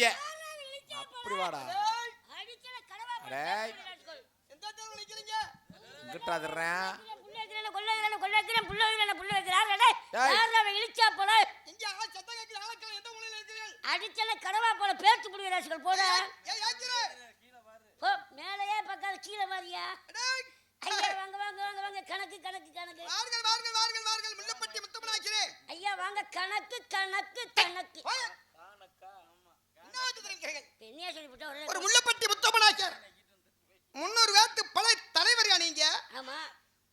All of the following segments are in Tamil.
இங்க அப்படி வாடா அடிச்சல கடவா போல பேச்சு புடிக்கிறாசிகள் போட கீழே மாறியா ஐயா வாங்க வாங்க வாங்க வாங்க கணக்கு கணக்கு கணக்கு வாருங்கள் வாருங்கள் வாருங்கள் வாருங்கள். முள்ளப்பட்டி முத்தமனாக்கிறேன் ஐயா வாங்க. கணக்கு கணக்கு கணக்கு. ஒரு முள்ளப்பட்டி முத்தமனாக்கியர் முன்னூறு வேத்து பழைய தலைவரியா நீங்க? ஆமா.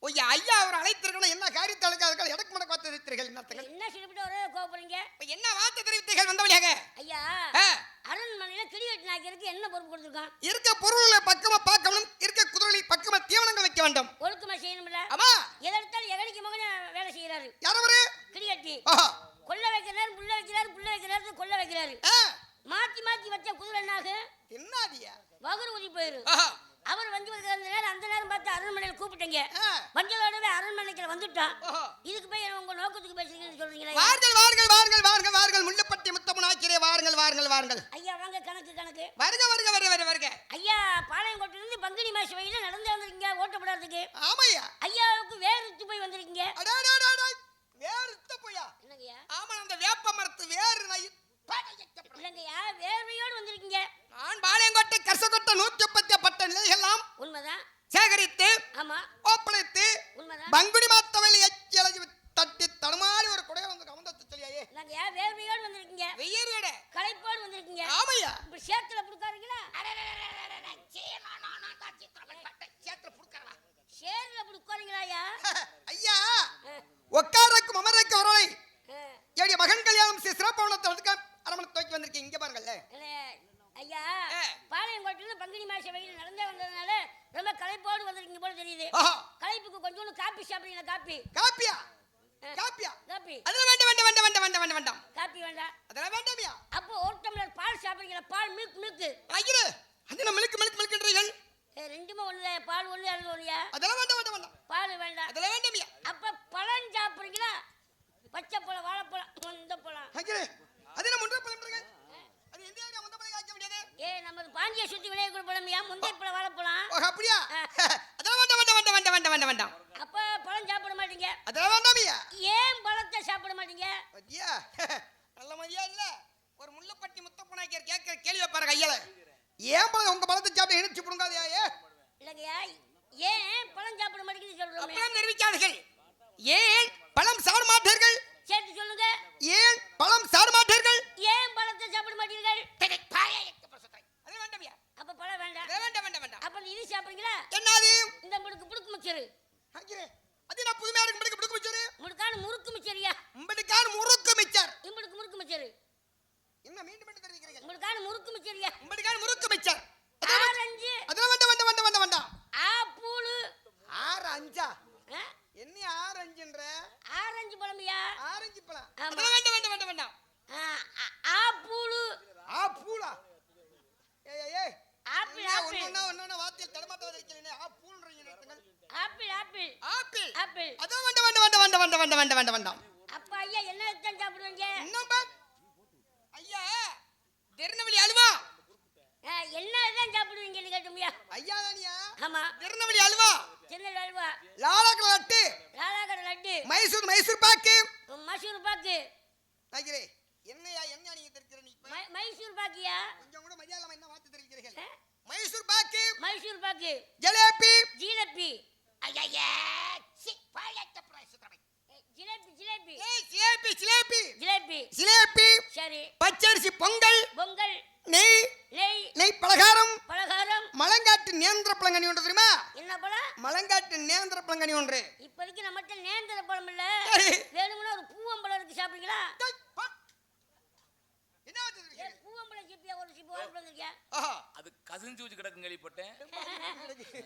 ஒய்யா ஐயா அவர் அழைத்திருக்கணும் என்ன காரியத்தை அழைக்காதீர்கள்? எடக்கு மடக்கு வார்த்தை தெரிவித்தீர்கள் என்னத்துங்கள் என்ன சொல்லிவிட்டு ஒரே கோபப்படுறீங்க இப்ப என்ன வார்த்தை தெரிவித்தீர்கள் வந்தவழியாக? ஐயா அரண்மனையில கிடி வெட்டி நாய்க்கிறதுக்கு என்ன பொறுப்பு கொடுத்துருக்கான்? இருக்க பொருளை பக்கமா பார்க்கணும் இருக்க குதிரைகளை பக்கமா தீவனங்கள் வைக்க வேண்டும். ஒழுக்கமா செய்யணும்ல. ஆமா. எதை எடுத்தாலும் எகனிக்கு மகன வேலை செய்யறாரு யாரவரு கிடி கட்டி ஆஹா. கொல்ல வைக்கிறாரு புள்ள வைக்கிறாரு புள்ள வைக்கிறாரு கொல்ல வைக்கிறாரு. மாத்தி மாத்தி வச்ச குதிரை என்னாகும் என்னாதியா வகுறு ஊதி போயிரு. அவர் வந்து அந்த நேரம் அந்த நேரம் பார்த்து அரண்மனையில் கூப்பிட்டீங்க. வஞ்சலோடவே அரண்மனைக்கு வந்துட்டான். இதுக்கு போய் உங்க நோக்கத்துக்கு பேசுறீங்கன்னு சொல்றீங்களா. வாருங்கள் வாருங்கள் வாருங்கள் வாருங்கள் வாருங்கள். முள்ளப்பட்டி முத்தமனாக்கிறே வாருங்கள் வாருங்கள் வாருங்கள். ஐயா வாங்க கணக்கு கணக்கு. வருக வருக ஐயா பாளையங்கோட்டிலிருந்து பங்குனி மாச வழியில நடந்து வந்திருக்கீங்க ஓட்டப்படாததுக்கு ஆமையா ஐயாவுக்கு வேறு போய் வந்திருக்கீங்க அடாடாடாடா வேறு இத்த போயா என்னங்கய்யா ஆமா அந்த வேப்ப மரத்து வேறு நான் இல்லைங்கய்யா வேர்வையோடு வந்திருக்கீங்க நான் பாளையங்கோட்டை கரசக்கோட்டை நூற்றி முப்பத்தி பட்ட நிலையெல்லாம் உண்மைதான் சேகரித்து ஆமா ஒப்படைத்து உண்மைதான் பங்குனி மாத்தவையில் எச்சி தட்டி தடுமாறி ஒரு குடையை வந்து கவர்ந்து சொல்லியாயே இல்லைங்கய்யா வேர்வையோடு வேட களைப்போடு வந்திருக்கீங்க. ஆமையா? இப்படி சேத்துல புடுக்காருங்களா சேத்துல புடுக்கறா சேர்ல புடுக்காருங்களா ஐயா? அமரக்கும் அவர்களை ஆ, என்னுடைய மகன் கல்யாணம் செய்ய சிறப்பாவனத்தை வந்து அரமணை துவக்கி வந்திருக்கீங்க. இங்க பாருங்கல்ல ஐயா ஆ. பாளையங்கோட்டிலிருந்து பங்குனி மாச வெயில் நடந்தே வந்ததுனால ரொம்ப களைப்போடு வந்திருக்கீங்க போல தெரியுது. களைப்புக்கு கொஞ்சோண்டு காப்பி சாப்பிடுறீங்களா காப்பி? காப்பியா. காப்பியா காப்பி அதெல்லாம் வேண்டாம் வேண்டாம் வேண்டாம் வேண்டாம் வேண்டாம் வேண்டாம் காப்பி வேண்டாம் அதெல்லாம் வேண்டாமியா அப்போ ஒரு டம்ளர் பால் சாப்பிடுறீங்களா பால் மில்க் மில்க் ஐயரு அது நம்ம மிளுக்கு மிளுக்கு மிளுக்குன்றீர்கள் ரெண்டுமே ஒண்ணு பால் ஒண்ணு அது ஒண்ணுயா அதெல்லாம் வேண்டாம் வேண்டாம் வேண்டாம் பால் வேண்டாம் அதெல்லாம் வேண்டாமியா அப்ப பழம் சாப்பிடுறீங்களா பச்சை பழம் வாழைப்பழம் இந்த பழம் ஐயரு அது நம்ம முன்ன பழம் அது எந்த ஏரியா முந்த பழம் காய்க்க முடியாது ஏ நமது பாண்டிய சுத்தி விளையக்கூடிய பழமையா முந்தைய பழம் வாழைப்பழம் அப்படியா அதெல்லாம் வேண்டாம் வேண்டாம் வேண்டாம் வேண்டாம் வேண்டாம் வேண்டாம் அப்ப பழம் சாப்பிட மாட்டீங்க அதெல்லாம் ஏன் பழத்தை சாப்பிட மாட்டீங்க? ஐயா நல்ல மதியா இல்ல? ஒரு முள்ளப்பட்டி முத்தப்பனாக்கியர் கேட்கிற கேள்வி பாருங்க ஐயால ஏன் பழம் உங்க பழத்தை சாப்பிட்டு இணைச்சு புடுங்காதே ஏ? இல்லைங்கய்யா ஏன் பழம் சாப்பிட மாட்டேங்குது சொல்றோமே? அப்பளம் தெரிவிக்காதீர்கள் ஏன் பழம் சாப்பிட மாட்டீர்கள்? சேர்த்து சொல்லுங்க. ஏன் பழம் சாப்பிட மாட்டீர்கள்? ஏன் பழத்தை சாப்பிட மாட்டீர்கள் அது வேண்டாமியா அப்ப பழம் வேண்டாம் அது வேண்டாம் வேண்டாம் வேண்டாம் அப்ப இது சாப்பிடுறீங்களா என்னது இந்த முடுக்கு புடுக்கு மிச்சரு ஐயரே, அது நான் புதுமையா இருக்கு முடிக்க முடிக்க மிச்சரு முடுக்கான முறுக்கு மிச்சரியா உம்படிக்கான் முறுக்கு மிச்சர் இம்புடுக்கு முறுக்கு மிச்சரு என்ன மீண்டும் மீண்டும் தெரிவிக்கிறீர்கள் உங்களுக்கான முறுக்கு மிச்சரியா உம்படிக்கான் முறுக்கு மிச்சர் ஆரஞ்சு அதெல்லாம் வேண்டாம் வேண்டாம் வேண்டாம் வேண்டாம் வேண்டாம் ஆப்பூளு ஆறு அஞ்சா ஆ? என்ன ஆறு அஞ்சுன்ற ஆரஞ்சு பழமையா ஆரஞ்சு பழம். ஆமா. அதெல்லாம் வேண்டாம் வேண்டாம் வேண்டாம் வேண்டாம். ஆப்பூளு. ஆ பூலா ஏய் ஏய், ஆப்பிள் என்ன ஆப்பிள். ஒண்ணொண்ணா ஒண்ணொண்ணா வார்த்தையில் தடமாத்த வந்திருக்கிறீங்க ஆ பூல்ன்றீங்க நிறுத்துங்கள் ஆப்பிள் ஆப்பிள். ஆப்பிள். ஆப்பிள். அதான் வேண்டாம் வேண்டாம் வேண்டாம் வேண்டாம் வேண்டாம் வேண்டாம் வேண்டாம் வேண்டாம் அப்ப ஐயா என்ன தான் சாப்பிடுவீங்க? இன்னும் பார். ஐயா திருநெல்வேலி அல்வா. என்ன தான் சாப்பிடுவீங்கன்னு கேட்டுமியா ஐயா. தானியா? ஆமா. திருநெல்வேலி அல்வா திருநெல் அல்வா. நேந்திர பழங்கனி ஒன்று தெரியுமா? என்ன பழம் மலங்காட்டு நேந்திர பழங்கனி ஒன்று. இப்போதைக்கு நம்மகிட்ட நேந்திர பழம் இல்ல. வேணும்னா ஒரு பூவம்பழம் இருக்கு பா. என்ன ஒரு சிப்பி வாங்கிட்டு வந்திருக்கியா. அது கசிஞ்சு வச்சு கிடக்கும் கேள்விப்பட்டேன்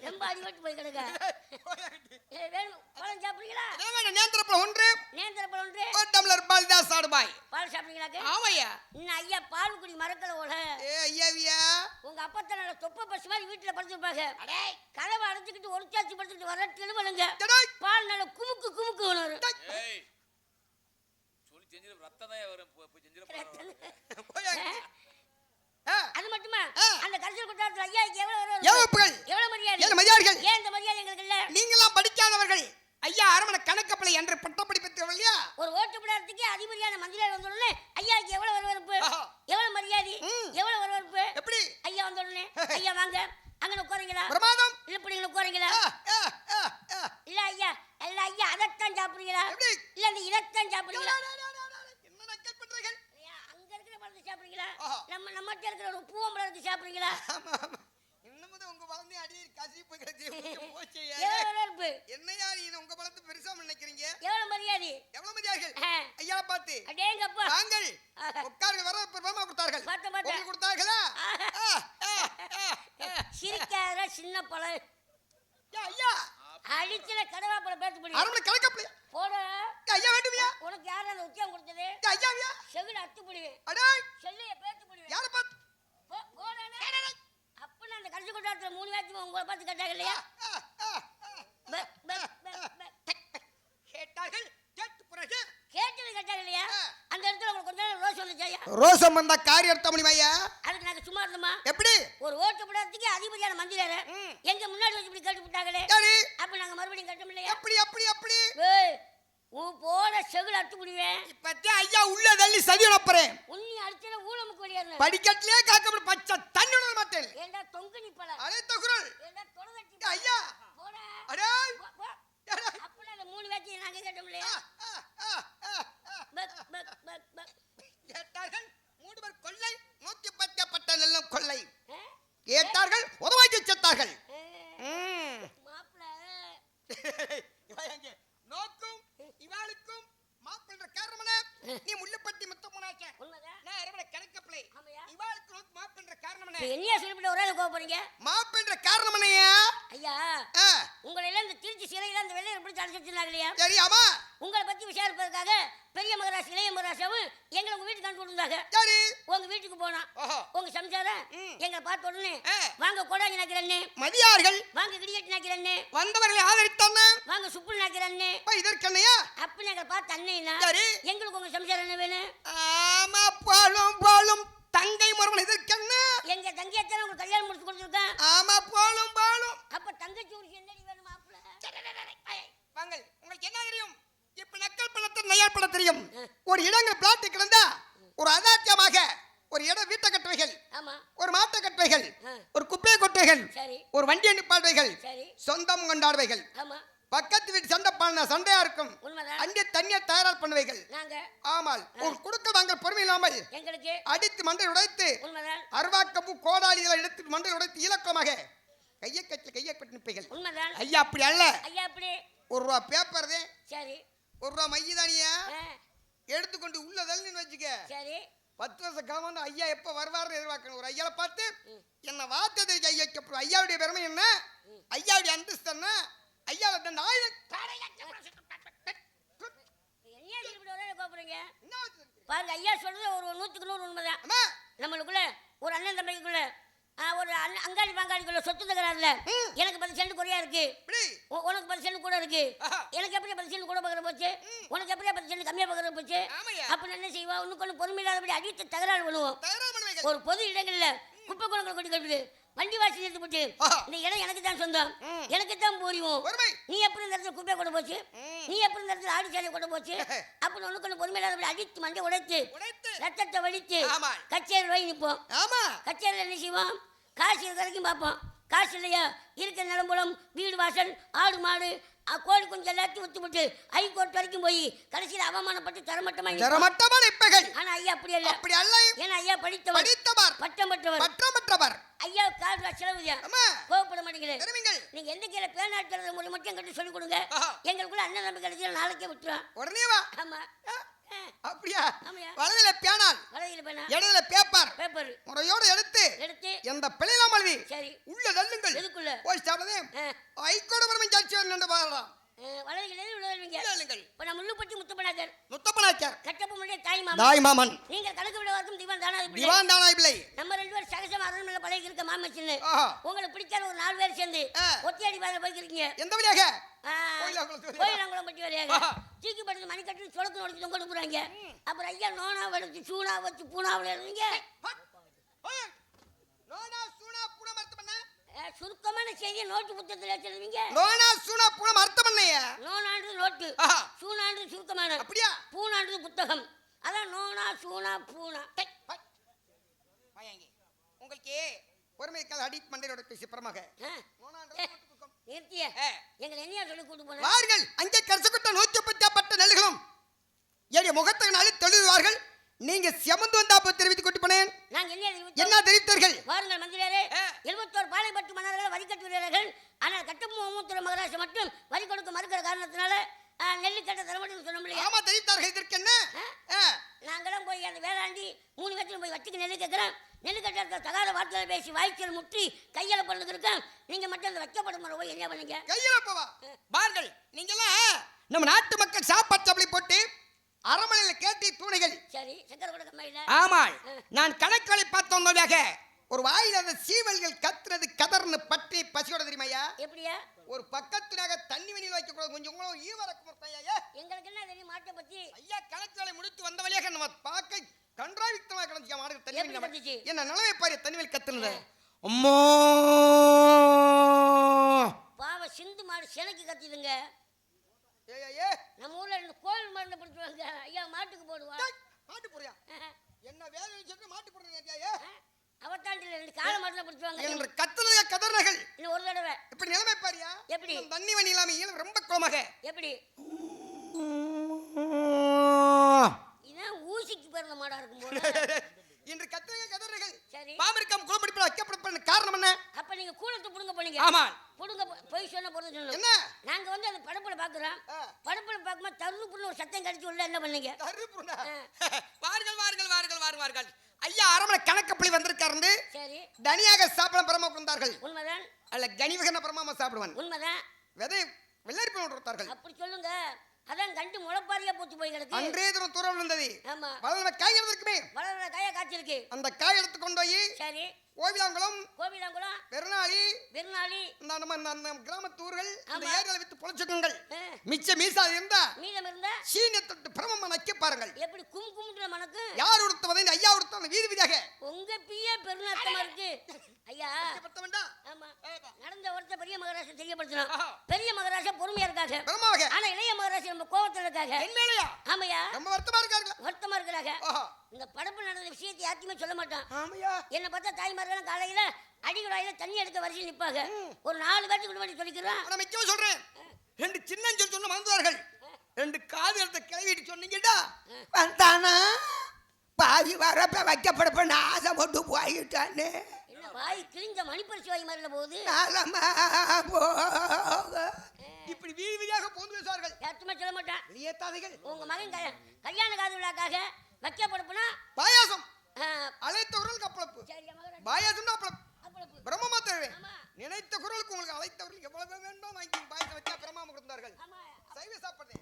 ரொம்ப அடிபட்டு போய் கிடக்க? ஏ, வேணும் பழம் சாப்பிடுறீங்களா? அதே வேண்டாம், நேந்திர பழம் ஒன்று. நேந்திர பழம் ஒன்று. ஒரு டம்ளர் பால் தான் சாடுபாய். பால் சாப்பிடுறீங்களாக்கு ஆமையா? இன்னும் ஐயா பால் குடி மறக்கல ஓட ஏ ஐயாவியா உங்க அப்பத்தனோட தொப்ப பஸ் மாதிரி வீட்டுல படுத்துருப்பாங்க. கதவை அடைச்சிக்கிட்டு ஒரு சாச்சி படுத்துக்கிட்டு வர தெளிவலுங்க டேய், பால் நல்ல குமுக்கு குமுக்கு வரும் ஏய் சொல்லி ரத்தம் தான் வரும்? போய் செஞ்சிட போறோம் போயா. கரிசல் குற்றாலத்துல ஐயாவுக்கு எவ்வளவு வரவேற்பு? ஏவப்புகள் எவ்வளவு மரியாதை? ஏன் மதியார்கள் ஏன் இந்த மரியாதை எங்களுக்கு இல்ல? நீங்களாம் படிக்காதவர்கள். ஐயா அரமண கணக்கப்பலை என்று பட்டப்படி பெற்றவர்கள் இல்லையா? ஒரு ஓட்டு போடாததுக்கு அதிபதியான மந்திரியார் வந்த உடனே ஐயாவுக்கு எவ்வளவு வரவேற்பு. எவ்வளவு மரியாதை. எவ்வளவு வரவேற்பு எப்படி? ஐயா வந்த உடனே ஐயா வாங்க அங்க உட்காருங்களா பிரமாதம் இல்ல பிள்ளைங்க உட்காருங்களா ஆ, ஆ, ஆ, ஆ. இல்ல ஐயா இல்ல ஐயா அதைத்தான் சாப்பிடுறீங்களா எப்படி இல்ல இந்த இதைத்தான் சாப்பிடுறீங்களா டா, டா, டா, டா, டா. என்ன நக்கல் பண்றீர்கள் ஐயா, அங்க இருக்கிற பழத்தை சாப்பிடுறீங்களா ஆஹா. நம்ம நம்மகிட்ட இருக்கிற ஒரு பூவம்பழம் எடுத்து சாப்பிடுறீங்களா ஆமா ஆமா இன்னமும் உங்க வளர்ந்து அடியே கசிப்பு கிடச்சி போச்சு எவ்வளவு வரவேற்பு என்னையா நீ உங்க பலத்தை பெருசா நினைக்கிறீங்க? எவ்வளவு மரியாதை? எவ்வளவு மதியார்கள் ஆ. ஐயா பார்த்து. அடேங்கப்பா வாங்கள். ஆஹா. உட்காருங்க வர பிரபமா கொடுத்தார்கள். பார்த்தேன். உங்களுக்கு கொடுத்தார்களா. சிரிக்காத சின்ன பழம் ஐயா, அடிச்சுல கடவா பழம் பேத்து பிடி. அரமண கணக்கப்பலை போட. ஐயா வேண்டுமியா? உனக்கு யாரும் அந்த உத்தியம் கொடுத்தது? ஐயா, ஐயாவியா செகுல அத்து பிடிவேன். அடே செல்லைய பேத்து பிடிவேன். யார அப்ப நான் அந்த கடைசி கொண்டாட்டத்துல மூணு பேத்துக்கு உங்களை பார்த்து கேட்டாங்க இல்லையா ஆ, ஆ, ஆ. ப, ப, ப, ப. கேட்டார்கள் கேட்டு பிறகு கேட்டது கேட்டாங்க இல்லையா ஆ. அந்த இடத்துல உங்களுக்கு கொஞ்ச நேரம் ரோஸ் வந்துச்சு ஐயா ரோசம் வந்த காரியம் எடுத்த முடியுமா ஐயா? அதுக்கு நாங்க சும்மா இருந்தோமா எப்படி? ஒரு ஓட்டு போடுறதுக்கு அதிபதியான மந்திரியாரு. ம். எங்க முன்னாடி வச்சு இப்படி கேட்டு விட்டாங்களே சரி. அப்ப நாங்க மறுபடியும் கட்டோம் இல்லையா எப்படி எப்படி எப்படி ஏய், உன் போட செகுல அத்து பிடிவேன். இப்பத்தே ஐயா உள்ள தள்ளி சதி அனுப்புறேன். உன்னி அடிச்சல ஊழமுக்கு வெளியேறணும் படிக்கட்டிலே காக்கப்பட பச்சை தண்ணி உணர மாட்டேன் ஏண்டா தொங்கு நிப்பல அழைத்த குரல் ஏண்டா ஏ, ஐயா. போட? அடே. போ, போ. அடே. அப்ப அந்த மூணு பேத்தையும் நாங்க கேட்டோம் இல்லையா. பக், பக், பக், பக். கேட்டார்கள் மூடுவர் கொள்ளை நூத்தி பத்தப்பட்ட நெல்லும் கொள்ளை? கேட்டார்கள் உதவாக்கி செத்தார்கள்? நோக்கும் இவாளுக்கும் மாப்பிள்ள காரணமன நீ முள்ளுப்பட்டி முத்தமுனாச்ச உண்மைதான். நான் அரவணை ஆமையா? இவாளுக்கு நோக்கு மாப்பிள்ள காரணமன என்னையா சொல்லிவிட்டு ஒரு போறீங்க மாப்பிள்ள காரணமனையா ஐயா உங்களை எல்லாம் இந்த திருச்சி சிறையில அந்த வெள்ளையர் பிடிச்சி அடைச்சு வச்சிருந்தாங்க இல்லையா? சரி ஆமா உங்களை பத்தி விசாரிப்பதற்காக பெரிய மகராசி இளைய மகராசாவும் எங்களை உங்க வீட்டுக்கு அனுப்பி விட்டுருந்தாங்க சரி உங்க வீட்டுக்கு போனா. உங்க சம்சாரம் ம். எங்களை பார்த்த உடனே. வாங்க கோடாங்கி நாக்கிறண்ணே மதியார்கள். வாங்க கிடிகட்டி நாக்கிறண்ணே வந்தவர்களை ஆதரித்தான வாங்க சுப்புல் நாக்கிறண்ணே இப்ப இதற்கென்னையா அப்படி எங்களை பார்த்த அண்ணேனா சரி எங்களுக்கு உங்க சம்சாரம் என்ன வேணும்? ஆமா போலும் போலும். தங்கை மருமன் இதற்கென்ன எங்க தங்கையத்தான உங்களுக்கு கல்யாணம் முடிச்சு கொடுத்துருக்கேன். ஆமா போலும் போலும். அப்ப தங்கச்சி உனக்கு என்னடி வேணும் மாப்பிள்ள? வாங்கள் உங்களுக்கு என்ன தெரியும்? நக்கல் பணத்தை நையார் பணம் தெரியும். ஒரு இடங்கள் பிளாட்டு கிடந்தா ஒரு அதாத்தியமாக ஒரு இடம் வீட்டை கட்டுவைகள் ஆமா. ஒரு மாட்டை கட்டுவைகள். ஒரு குப்பையை கொட்டுவைகள் சரி. ஒரு வண்டியை நிப்பாடுவைகள் சரி. சொந்தம் கொண்டாடுவைகள். ஆமா. பக்கத்து வீட்டு சண்டை பண்ண சண்டையா இருக்கும். அங்கே தண்ணியை தயார் பண்ணுவைகள். ஆமால் ஒரு கொடுக்க வாங்கல் பொறுமை இல்லாமல் அடித்து மண்டை உடைத்து உண்மைதான். அருவாக்கம்பு கோடாலிகளை எடுத்து மண்டை உடைத்து இலக்கமாக கையை கட்டி கையை கட்டி நிற்பைகள். உண்மைதான். ஐயா அப்படி அல்ல. ஐயா அப்படி. ஒரு ரூபா பேப்பர் சரி. ஒரு ரூபா மையதானியா ஆ, எடுத்துக்கொண்டு உள்ள தள்ளின்னு வச்சுக்க. சரி. பத்து வருஷம் காலம் ஐயா எப்ப வருவாருன்னு எதிர்பார்க்கணும். ஒரு ஐயாவை பார்த்து என்ன வார்த்தை ஐயா வைக்கப்படும் ஐயாவுடைய பெருமை என்ன? ஐயாவுடைய அந்தஸ்து என்ன? ஐயாவை தந்த ஆயுத? பாருங்க ஐயா சொல்றது ஒரு நூற்றுக்கு நூறு உண்மைதான். அம்மா நம்மளுக்குள்ள ஒரு அண்ணன் தம்பிக்குள்ள ஒரு அங்காளி பங்காளிக்குள்ள சொத்து தகராறுல. எனக்கு பத்து சென்ட் குறையா இருக்கு. உனக்கு பத்து சென்ட் கூட இருக்கு. எனக்கு எப்படி பத்து சென்ட் கூட பக்கற போச்சு? உனக்கு எப்படி பத்து சென்ட் கம்மியா பக்கற போச்சு. அப்ப என்ன செய்வா? உனக்கு ஒண்ணு பொறுமை இல்லாதபடி அடித்து தகராறு பண்ணுவோம். ஒரு பொது இடங்கள்ல குப்பை குளங்கள் கொட்டி கட்டுது. வண்டி வாசி எடுத்து போட்டு. இந்த இடம் எனக்கு தான் சொந்தம். எனக்கு தான் பொறுமை. நீ எப்படி இந்த இடத்துல குப்பையை கொண்டு போச்சு. நீ எப்படி இந்த இடத்துல ஆடு சாலையை கொண்டு போச்சு? அப்படி உனக்கு ஒண்ணு பொறுமை இல்லாதபடி அடித்து மண்டை உடைத்து ரத்தத்தை வலித்து. கச்சேரி போய் நிற்போம். கச்சேரியில் என்ன செய்வோம்? காசு இருக்க வரைக்கும் பார்ப்போம். காசு இல்லையா இருக்கிற நிலம்புலம் வீடு வாசல் ஆடு மாடு கோழி குஞ்சு எல்லாத்தையும் விட்டு விட்டு ஹைகோர்ட் வரைக்கும் போய் கடைசியில் அவமானப்பட்டு தரமட்டமாக தரமட்டமான இப்பகள் ஆனா ஐயா அப்படி இல்ல அப்படி அல்ல. ஏன்னா ஐயா படித்தவர். படித்தவர். பட்டம் பெற்றவர். பற்றமற்றவர் ஐயா கால் செலவு கோவப்பட மாட்டேங்கிறேன் நீங்க எந்த கீழே பேனாட்டுறது முறை மட்டும் கட்டி சொல்லிக் கொடுங்க. எங்களுக்குள்ள அண்ணன் கிடைச்சி நாளைக்கே விட்டுருவோம் உடனே வா. ஆமா. அப்படியா. வலதுல பேனால் பேனா. இடதுல பேப்பர். பேப்பர். முறையோடு எடுத்து எடுத்து. எந்த பிழையிலாம் எழுதி சரி. உள்ள தள்ளுங்கள். எதுக்குள்ள? போய் சாப்பிடதே. ஐக்கோட பெருமை சாட்சி நின்று பாடலாம் இப்போ நான் முள்ளுப்பட்டி முத்துப்பனாக்கர். முத்தப்பனாச்சார் கட்டப்பமுடைய தாய் மாமா தாய் மாமன். கணக்கு விட வார்க்கும் திவான் தானா இப்படி திவான் தானா பிள்ளை நம்ம ரெண்டு பேரும் சகசமா அரண்மனை பழகி இருக்க மாமா சின்ன. உங்களுக்கு பிடிக்காத ஒரு நாலு பேர் சேர்ந்து. ஒத்தையடி பாதை போய்க்கிறீங்க எந்த வழியாக? கோயிலாங்குளம் பட்டி. தூக்கி படுத்து மணி கட்டி சொலக்கு நோடிச்சு தொங்க போறாங்க அப்புறம் ஐயா நோனா வடிச்சு சூனா வச்சு. ஓய். நோனா சூனா செய்தியை நோட்டு புத்தகத்தில் வச்சிருவீங்க நோனா சூனா பூனம் அர்த்தம் என்னைய நோனாண்டு நோட்டு. சூனாண்டு சுருக்கமான. அப்படியா? பூனாண்டு புத்தகம். அதான் நோனா சூனா பூனா. உங்களுக்கு பொறுமைக்கால் அடி மண்டையோட நோனான்றது புத்தகம். நிறுத்திய. எங்களை என்னையா சொல்லி கூட்டு போன? வாருங்கள் அங்கே கரசுக்குட்ட நூத்தி பத்தாப்பட்ட நெல்லுகளும். என்னுடைய முகத்தகனாலே தொழுவார்கள் நீங்க செமந்து வந்தாப்ப தெரிவித்து கொண்டு போனேன். என்ன தெரிவித்தார்கள்? வாருங்கள் மந்திரியாரே. எழுபத்தோரு பாளையப்பட்டு மன்னர்களை வரி கட்டு வீரர்கள் ஆனால் கட்டமூத்துறை மகராச மட்டும் வரி கொடுக்க மறுக்கிற காரணத்தினால நெல்லு கட்ட தரமாட்டேன்னு சொன்ன முடியாது ஆமா தெரிவித்தார்கள். இதற்கு என்ன? நாங்களாம் போய் அந்த வேளாண்டி மூணு கட்சியில் போய் வச்சுக்கு நெல்லு கேட்குறேன் நெல்லு கட்ட தகாத வார்த்தையில பேசி வாய்ச்சல் முற்றி கையில் பண்ணுறது இருக்கேன் நீங்கள் மட்டும் அந்த வைக்கப்படும் முறை போய் என்ன பண்ணீங்க? கையில போவா? பாருங்கள் நீங்கெல்லாம் நம்ம நாட்டு மக்கள் சாப்பாட்டு சப்பளி போட்டு அரமனையில கேட்டி தூணைகள். சரி சக்கரை கூட கம்மையில் ஆமா நான் கணக்குகளை பார்த்து வந்ததாக ஒரு வாயில் அந்த சீவல்கள் கத்துறது கதர்னு பற்றி பசியோட தெரியுமாய்யா? எப்படியா? ஒரு பக்கத்துலாக தண்ணி வணியில் வைக்க கூடாது. கொஞ்சம் உங்களும் ஈவரக்கம் ஐயா? எங்களுக்கு என்ன தெரியும்? மாட்டை பற்றி ஐயா கணக்குகளை முடித்து வந்த வழியாக நம்ம பார்க்க கன்றாவித்தமாக கிடந்துச்சு. மாடு தண்ணி? என்ன நிலவை பாரு தண்ணி வழி கத்துனது அம்மா! பாவ சிந்து மாடு சினைக்கு கத்திதுங்க. ஏ நம்ம ஊரில் ரெண்டு கோவில் மருந்து பிடிச்சுவாங்க ஐயா மாட்டுக்கு போடுவா. மாட்டு போறியா என்ன வேலை சொல்லிட்டு மாட்டு ஐயா அவத்தாண்டில் ரெண்டு காலை மருந்து பிடிச்சுவாங்க என்று கத்துனது கதர்னகள் இன்னும் ஒரு தடவை. இப்படி நிலைமை பாரியா. எப்படி? தண்ணி வணி இல்லாம ரொம்ப குளமாக எப்படி இதான் ஊசிக்கு பிறந்த மாடா இருக்கும் போல இன்று கத்துனது கதர்கள் சரி பாமரிக்கம் குளப்பிடிப்பில் வைக்கப்பட காரணம் என்ன அப்ப நீங்க கூலத்தை புடுங்க போனீங்க ஆமா புடுங்க போ- பொய் சொன்ன பொறுத்து சொல்லணும் என்ன நாங்க வந்து அந்த படப்புல பாக்குறோம் ஆ. படப்புல பார்க்கும்போது தருப்புன்னு ஒரு சத்தம் கடிச்சு உள்ள என்ன பண்ணீங்க தருப்புண்ணா. ஆ. வாருங்கள் வாருங்கள் வாருங்கள் ஐயா அரமனை கணக்கப்பள்ளி வந்திருக்காரு சரி. தனியாக சாப்பிட பரமா கொடுத்தார்கள் உண்மைதான். அல்ல கனிவகன பரமாம சாப்பிடுவான். உண்மைதான். விதை வெள்ளரி பழம் கொடுத்தார்கள். அப்படி சொல்லுங்க. அதான் கண்டு முளைப்பாரியா பூத்து போய் கிடக்கு. அன்றே தினம் தூரம் விழுந்தது. ஆமா. வளர்ந்த காய் எடுத்திருக்குமே வளர்ற காயா காய்ச்சிருக்கு. அந்த காய் எடுத்து கொண்டு போய் சரி. கோவிலாங்குளம் கோவிலாங்குளம் பெருநாளி விருநாளி இந்த நம்ம இந்த- இந்த கிராமத்தூர்கள் ஆமா. ஏரியால வித்து பொழைச்சுக்குங்கள். மிச்ச மீசா இருந்தா மீதம் இருந்தா? சீனிய தொட்டு பிரமமா நக்கி பாருங்கள். எப்படி கும் மனக்கு யார் உடுத்தவதை? ஐயா உடுத்த அந்த வீதி வீதியாக. உங்க பிய பெருநத்தமா இருக்கு. ஐயா. பத்த வேண்டாம் நடந்த ஒருத்த பெரிய மகாராஷ்டிரா தெரியப்படுத்தணும். பெரிய மகாராஷ்டிரா பொறுமையா இருக்காங்க. ஆனா இளைய மகாராஷ்டிரா நம்ம கோவத்துல இருக்காங்க. ஆமையா? ரொம்ப வருத்தமா இருக்காங்களா வருத்தமா இருக்கிறாங்க. இந்த படப்பு நடந்த விஷயத்தை யாருக்குமே சொல்ல மாட்டான். என்ன பார்த்தா தாய்மார்கள் காலையில அடிக்குழாயில தண்ணி எடுக்க வரிசையில் நிப்பாங்க. ஒரு நாலு பேருக்கு முன்னாடி சொல்லிக்கிறோம். ஆனா மிச்சமா சொல்றேன். ரெண்டு சின்ன சொல்லி சொன்ன மறந்துவார்கள் ரெண்டு காது எடுத்த கிளவிட்டு சொன்னீங்கடா. வந்தானா? பாதி வரப்ப வைக்கப்படப்ப நாசம் போட்டு போயிட்டானே. வாய் கிழிஞ்ச மணிப்பரிசி வாய் மாறின போகுது. இப்படி வீதி வீதியாக போந்து பேசுவார்கள் யாருமே சொல்ல மாட்டேன். வெளியேத்தாதைகள் உங்க மகன் கல்யாண காது விழாக்காக வைக்க படுப்புனா பாயாசம். அழைத்த குரல் கப்பளப்பு பாயாசம் அப்பளப்பு. பிரம்மமா தருவேன் நினைத்த குரலுக்கு உங்களுக்கு அழைத்தவர்கள் எவ்வளவு வேண்டும் வாங்கி பாயசம் வச்சா பிரம்மா கொடுத்தார்கள் சைவ சாப்பிடுறேன்.